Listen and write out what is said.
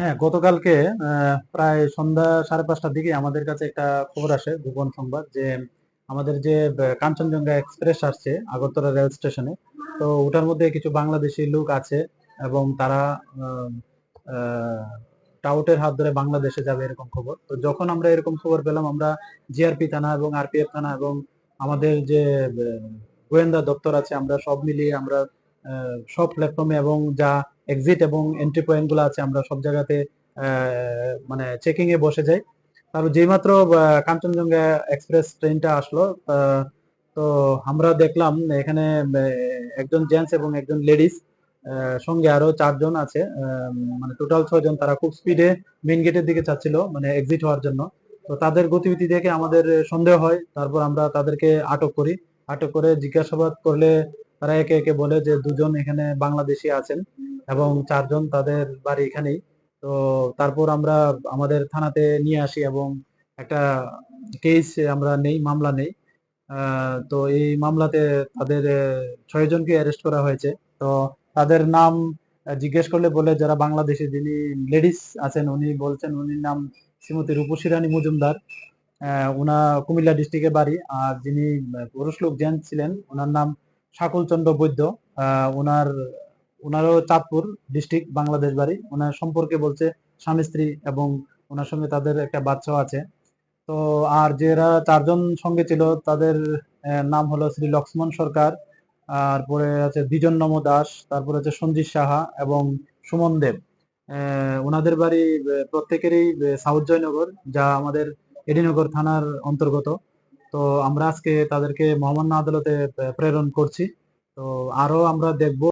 হ্যাঁ গতকালকে প্রায় সন্ধ্যা সাড়ে পাঁচটার দিকে আমাদের কাছে একটা খবর আসে গোপন সংবাদ, যে আমাদের যে কাঞ্চনজঙ্ঘা এক্সপ্রেস আসছে, আগরতলা রেল স্টেশনে, তো ওটার মধ্যে কিছু বাংলাদেশি লোক আছে এবং তারা টাউটের হাত ধরে বাংলাদেশে যাবে এরকম খবর। তো যখন আমরা এরকম খবর পেলাম, আমরা জিআরপি থানা এবং আরপিএফ থানা এবং আমাদের যে গোয়েন্দা দপ্তর আছে, আমরা সব মিলিয়ে আমরা সব প্ল্যাটফর্মে এবং যা এক্সিট এবং এন্ট্রি পয়েন্টগুলো আছে আমরা সব জায়গাতে মানে চেকিং এ বসে যাই। তারপর যেইমাত্র আহ, কাঞ্চনজঙ্ঘা এক্সপ্রেস ট্রেনটা আসলো তো আমরা দেখলাম এখানে একজন জেন্টস এবং একজন লেডিস সঙ্গে আরও চারজন আছে মানে টোটাল ছয়জন তারা খুব স্পিডে মেইন গেটের দিকে চাচ্ছিল মানে এক্সিট হওয়ার জন্য। তো তাদের গতিবিধি দেখে আমাদের সন্দেহ হয় তারপর আমরা তাদেরকে আটক করি। আটক করে জিজ্ঞাসাবাদ করলে তারা একে একে বলে যে দুজন এখানে বাংলাদেশি আছেন। এবং চারজন তাদের বাড়ি এখানেই। তো তারপর আমরা আমাদের থানাতে নিয়ে আসি এবং একটা কেস আমরা নেই, মামলা নেই। তো এই মামলাতে তাদের ছয় জনকে অ্যারেস্ট করা হয়েছে। তো তাদের নাম জিজ্ঞেস করলে বলে, যারা বাংলাদেশি যিনি লেডিস আছেন, উনি বলছেন, উনির নাম শ্রীমতী রূপসী রানী মজুমদার উনা কুমিল্লা ডিস্ট্রিক্টে বাড়ি। আর যিনি পুরুষ লোক জেন্টস ছিলেন ওনার নাম শাকুল চন্দ্র বৈদ্য। ওনার ওনারও চাঁদপুর ডিস্ট্রিক্ট বাংলাদেশ বাড়ি। ওনার সম্পর্কে বলছে স্বামী, স্ত্রী এবং ওনার সঙ্গে তাদের একটা বাচ্চাও আছে। তো আর যারা চারজন সঙ্গে ছিল, তাদের নাম হলো শ্রী লক্ষ্মণ সরকার তারপরে আছে দ্বিজন নম দাস, তারপরে আছে সঞ্জিত সাহা এবং সুমন দেব। ওনাদের বাড়ি প্রত্যেকেরই সাউথ জয়নগর, যা আমাদের এডিনগর থানার অন্তর্গত। তো আমরা আজকে তাদেরকে মহামান্য আদালতে প্রেরণ করছি। তো আরও আমরা দেখব